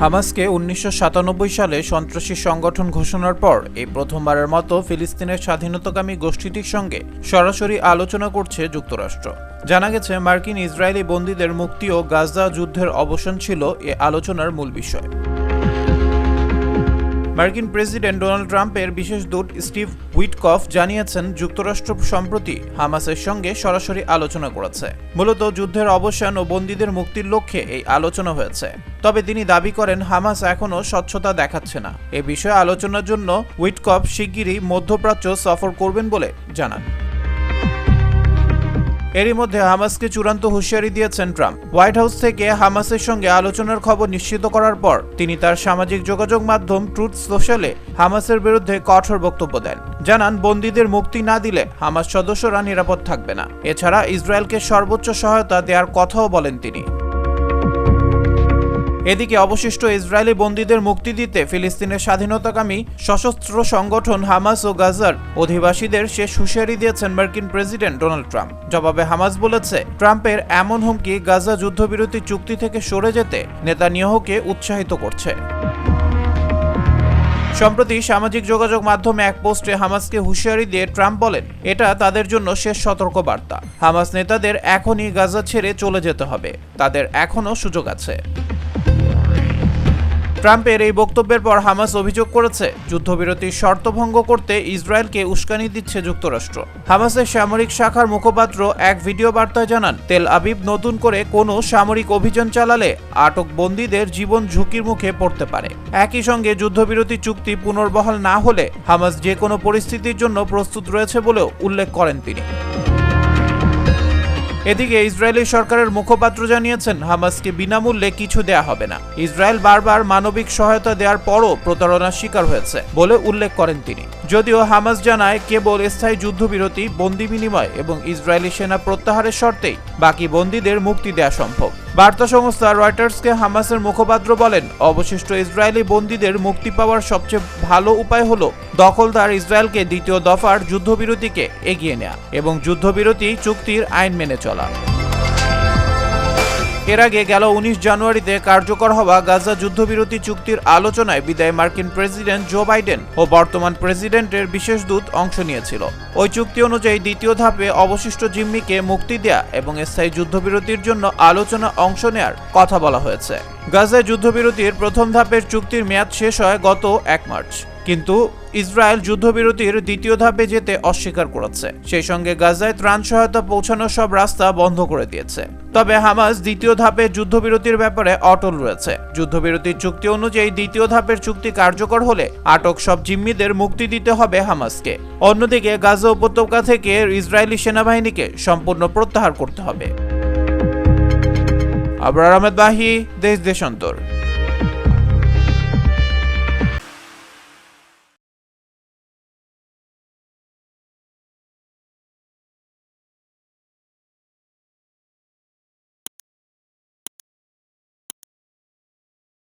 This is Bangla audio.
হামাসকে উনিশশো সাতানব্বই সালে সন্ত্রাসী সংগঠন ঘোষণার পর এই প্রথমবারের মতো ফিলিস্তিনের স্বাধীনতাকামী গোষ্ঠীটির সঙ্গে সরাসরি আলোচনা করছে যুক্তরাষ্ট্র। জানা গেছে, মার্কিন ইসরায়েলি বন্দীদের মুক্তি ও গাজা যুদ্ধের অবসান ছিল এ আলোচনার মূল বিষয়। মার্কিন প্রেসিডেন্ট ডোনাল্ড ট্রাম্পের বিশেষ দূত স্টিভ হুইটকফ জানিয়েছেন যুক্তরাষ্ট্র সম্প্রতি হামাসের সঙ্গে সরাসরি আলোচনা করেছে। মূলত যুদ্ধের অবসান ও বন্দীদের মুক্তির লক্ষ্যে এই আলোচনা হয়েছে। তবে তিনি দাবি করেন, হামাস এখনও স্বচ্ছতা দেখাচ্ছে না। এ বিষয়ে আলোচনার জন্য হুইটকফ শিগগিরই মধ্যপ্রাচ্য সফর করবেন বলে জানান। এরই মধ্যে হামাসকে চূড়ান্ত হুঁশিয়ারি দিয়েছেন ট্রাম্প। হোয়াইট হাউস থেকে হামাসের সঙ্গে আলোচনার খবর নিশ্চিত করার পর তিনি তার সামাজিক যোগাযোগ মাধ্যম ট্রুথ সোশ্যালে হামাসের বিরুদ্ধে কঠোর বক্তব্য দেন। জানান, বন্দীদের মুক্তি না দিলে হামাস সদস্যরা নিরাপদ থাকবে না। এছাড়া ইসরায়েলকে সর্বোচ্চ সহায়তা দেওয়ার কথাও বলেন তিনি। এদিকে অবশিষ্ট ইসরায়েলি বন্দীদের মুক্তি দিতে ফিলিস্তিনের স্বাধীনতাকামী সশস্ত্র সংগঠন হামাস ও গাজার অধিবাসীদের শেষ হুঁশিয়ারি দিয়েছেন মার্কিন প্রেসিডেন্ট ডোনাল্ড ট্রাম্প। জবাবে হামাস বলেছে, ট্রাম্পের এমন হুমকি গাজা যুদ্ধবিরতি চুক্তি থেকে সরে যেতে নেতানিয়াহুকে উৎসাহিত করছে। সম্প্রতি সামাজিক যোগাযোগ মাধ্যমে এক পোস্টে হামাসকে হুঁশিয়ারি দিয়ে ট্রাম্প বলেন, এটা তাদের জন্য শেষ সতর্ক বার্তা হামাস নেতাদের এখনই গাজা ছেড়ে চলে যেতে হবে। তাদের এখনও সুযোগ আছে। ট্রাম্পের এই বক্তব্যের পর হামাস অভিযোগ করেছে, যুদ্ধবিরতির শর্ত ভঙ্গ করতে ইসরায়েলকে উস্কানি দিচ্ছে যুক্তরাষ্ট্র। হামাসের সামরিক শাখার মুখপাত্র এক ভিডিও বার্তায় জানান, তেল আবিব নতুন করে কোনো সামরিক অভিযান চালালে আটক বন্দীদের জীবন ঝুঁকির মুখে পড়তে পারে। একই সঙ্গে যুদ্ধবিরতি চুক্তি পুনর্বহাল না হলে হামাস যে কোনো পরিস্থিতির জন্য প্রস্তুত রয়েছে বলেও উল্লেখ করেন তিনি। এদিকে ইসরায়েলি সরকারের মুখপাত্র জানিয়েছেন, হামাসকে বিনামূল্যে কিছু দেয়া হবে না। ইসরায়েল বারবার মানবিক সহায়তা দেওয়ার পরও প্রতারণার শিকার হয়েছে বলে উল্লেখ করেন তিনি। যদিও হামাস জানায়, কেবল স্থায়ী যুদ্ধবিরতি, বন্দি বিনিময় এবং ইসরায়েলি সেনা প্রত্যাহারের শর্তেই বাকি বন্দীদের মুক্তি দেওয়া সম্ভব। বার্তা সংস্থা রয়টার্সকে হামাসের মুখপাত্র বলেন, অবশিষ্ট ইসরায়েলি বন্দীদের মুক্তি পাওয়ার সবচেয়ে ভালো উপায় হল দখলদার ইসরায়েলকে দ্বিতীয় দফার যুদ্ধবিরতিকে এগিয়ে নেওয়া এবং যুদ্ধবিরতি চুক্তির আইন মেনে চলা। এর আগে গেল উনিশ জানুয়ারিতে কার্যকর হওয়া গাজা যুদ্ধবিরতি চুক্তির আলোচনায় বিদায় মার্কিন প্রেসিডেন্ট জো বাইডেন ও বর্তমান প্রেসিডেন্টের বিশেষ দূত অংশ নিয়েছিল। ওই চুক্তি অনুযায়ী দ্বিতীয় ধাপে অবশিষ্ট জিম্মিকে মুক্তি দেয়া এবং স্থায়ী যুদ্ধবিরতির জন্য আলোচনা অংশ নেয়ার কথা বলা হয়েছে। গাজায় যুদ্ধবিরতির প্রথম ধাপের চুক্তির মেয়াদ শেষ হয় গত এক মার্চ। কিন্তু ইসরায়েল যুদ্ধবিরতির দ্বিতীয় ধাপে যেতে অস্বীকার করেছে। সেই সঙ্গে গাজায় ত্রাণ সহায়তা পৌঁছানোর সব রাস্তা বন্ধ করে দিয়েছে। তবে হামাস দ্বিতীয় ধাপে যুদ্ধবিরতির ব্যাপারে অটল রয়েছে। যুদ্ধবিরতির চুক্তি অনুযায়ী দ্বিতীয় ধাপের চুক্তি কার্যকর হলে আটক সব জিম্মিদের মুক্তি দিতে হবে হামাসকে। অন্যদিকে গাজা উপত্যকা থেকে ইসরায়েলি সেনাবাহিনীকে সম্পূর্ণ প্রত্যাহার করতে হবে। আবরার আহমেদ বাহি, দেশ দেশান্তর।